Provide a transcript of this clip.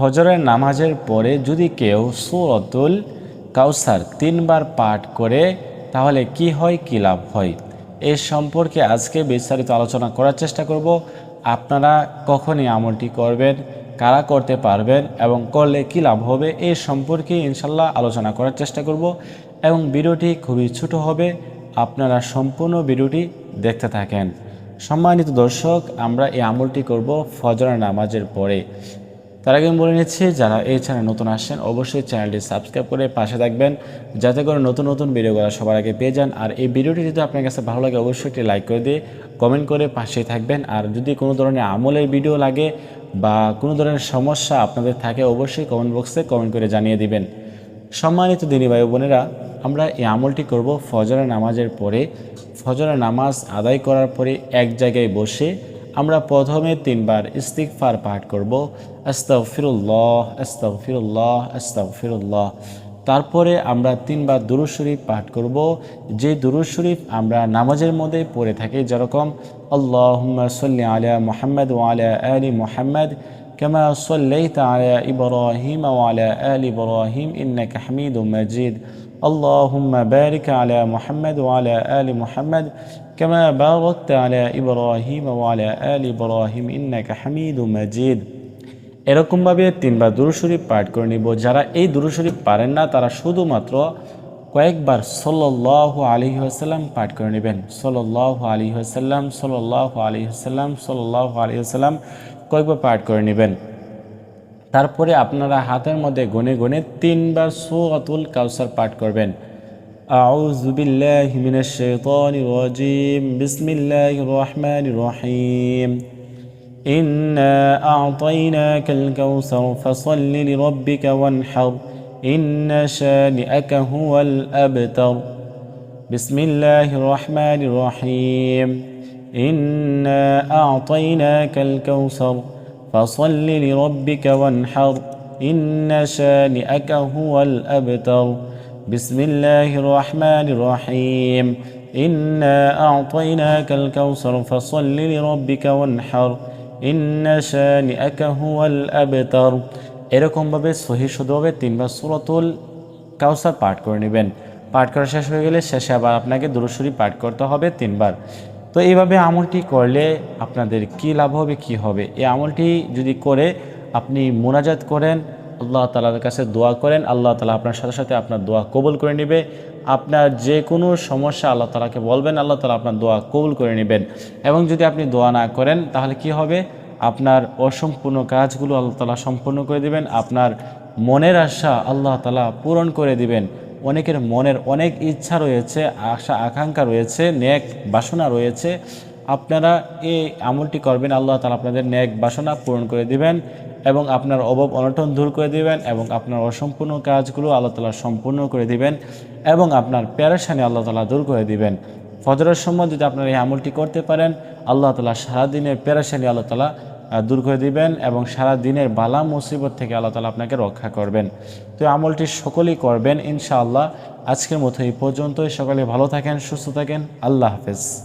ফজরের নামাজের পরে যদি কেউ সুরতুল কাউসার তিনবার পাঠ করে, তাহলে কি হয়, কী লাভ হয়? এ সম্পর্কে আজকে বিস্তারিত আলোচনা করার চেষ্টা করব। আপনারা কখনই আমলটি করবেন, কারা করতে পারবেন এবং করলে কী লাভ হবে এই সম্পর্কে ইনশাল্লাহ আলোচনা করার চেষ্টা করব এবং ভিডিওটি খুবই ছোট হবে, আপনারা সম্পূর্ণ ভিডিওটি দেখতে থাকেন। সম্মানিত দর্শক, আমরা এই আমলটি করব ফজর নামাজের পরে। তার আগে আমি বলে নিচ্ছি, যারা এই চ্যানেল নতুন আসছেন, অবশ্যই চ্যানেলটি সাবস্ক্রাইব করে পাশে থাকবেন, যাতে করে নতুন নতুন ভিডিওগুলো সবার আগে পেয়ে যান। আর এই ভিডিওটি যদি আপনার কাছে ভালো লাগে, অবশ্যই একটি লাইক করে দিয়ে কমেন্ট করে পাশেই থাকবেন। আর যদি কোনো ধরনের আমলের ভিডিও লাগে বা কোনো ধরনের সমস্যা আপনাদের থাকে, অবশ্যই কমেন্ট বক্সে কমেন্ট করে জানিয়ে দিবেন। সম্মানিত দিনী ভাই বোনেরা, আমরা এই আমলটি করব ফজরের নামাজের পরে। ফজরের নামাজ আদায় করার পরে এক জায়গায় বসে আমরা প্রথমে তিনবার ইস্তিকফার পাঠ করব আস্তাগফিরুল্লাহ আস্তাগফিরুল্লাহ আস্তাগফিরুল্লাহ তারপরে আমরা তিনবার দুরুদ শরীফ পাঠ করব যে দুরুদ শরীফ আমরা নামাজের মধ্যে পড়ে থাকি যেরকম আল্লাহুম্মা সাল্লি আলা মুহাম্মদ ওয়া আলা আলি মুহাম্মদ كما صليت على إبراهيم وعلى آل إبراهيم إنك حميد مجيد اللهم بارك على محمد وعلى آل محمد كما باركت على إبراهيم وعلى آل إبراهيم إنك حميد مجيد এরকমভাবে তিনবার দুরুশরীফ পাঠ করে নিব যারা এই দুরুশরীফ পারেন না তারা শুধুমাত্র কয়েকবার সল্লাহ আলী আসাল্লাম পাঠ করে নেবেন সল্লাহ আলী আসাল্লাম সল্লাহ আলী আসাল্লাম সল্লাহ আলী আসাল্লাম কয়েকবার পাঠ করে নেবেন তারপরে আপনারা হাতের মধ্যে গনে গনে তিনবার সুরাতুল কাউসার পাঠ করবেন أعوذ بالله من الشيطان الرجيم بسم الله الرحمن الرحيم إنا أعطيناك الكوثر فصل لربك وانحر إن شانئك هو الأبتر بسم الله الرحمن الرحيم إنا أعطيناك الكوثر فصل لربك وانحر إن شانئك هو الأبتر بسم الله الرحمن الرحيم إنا أعطيناك الكوثر فصل لربك وانحر إن شانئك هو الأبتر এরকমভাবে সহি শুধুভাবে তিনবার সুরতুল কাউসার পাঠ করে নেবেন পাঠ করা শেষ হয়ে গেলে শেষে আবার আপনাকে দুরুশরী পাঠ করতে হবে তিনবার তো এইভাবে আমলটি করলে আপনাদের কি লাভ হবে, কি হবে? এই আমলটি যদি করে আপনি মোনাজাত করেন, আল্লাহ তালার কাছে দোয়া করেন, আল্লাহ তালা আপনার সাথে সাথে আপনার দোয়া কবুল করে নেবে। আপনার যে কোনো সমস্যা আল্লাহ তালাকে বলবেন, আল্লাহ তালা আপনার দোয়া কবুল করে নেবেন। এবং যদি আপনি দোয়া না করেন, তাহলে কি হবে? আপনার অসম্পূর্ণ কাজগুলো আল্লাহ তালা সম্পূর্ণ করে দিবেন, আপনার মনের আশা আল্লাহ তালা পূরণ করে দিবেন। অনেকের মনের অনেক ইচ্ছা রয়েছে, আশা, আকাঙ্ক্ষা রয়েছে, ন্যাক বাসনা রয়েছে। আপনারা এই আমলটি করবেন, আল্লাহ তালা আপনাদের ন্যাক বাসনা পূরণ করে দিবেন এবং আপনার অভাব অনটন দূর করে দিবেন এবং আপনার অসম্পূর্ণ কাজগুলো আল্লাহ তালা সম্পূর্ণ করে দিবেন এবং আপনার প্যারেশানি আল্লাহ তালা দূর করে দিবেন। ফজরের সময় যদি আপনারা এই আমলটি করতে পারেন, আল্লাহ তালা সারাদিনের প্যারেশানি আল্লাহ তালা দূর করে দিবেন এবং সারা দিনের বালা মুসিবত থেকে আল্লাহ তালা আপনাকে রক্ষা করবেন। তো আমলটি সকলেই করবেন, ইনশাআল্লাহ। আজকের মতো এই পর্যন্তই। সকলে ভালো থাকেন, সুস্থ থাকেন। আল্লাহ হাফেজ।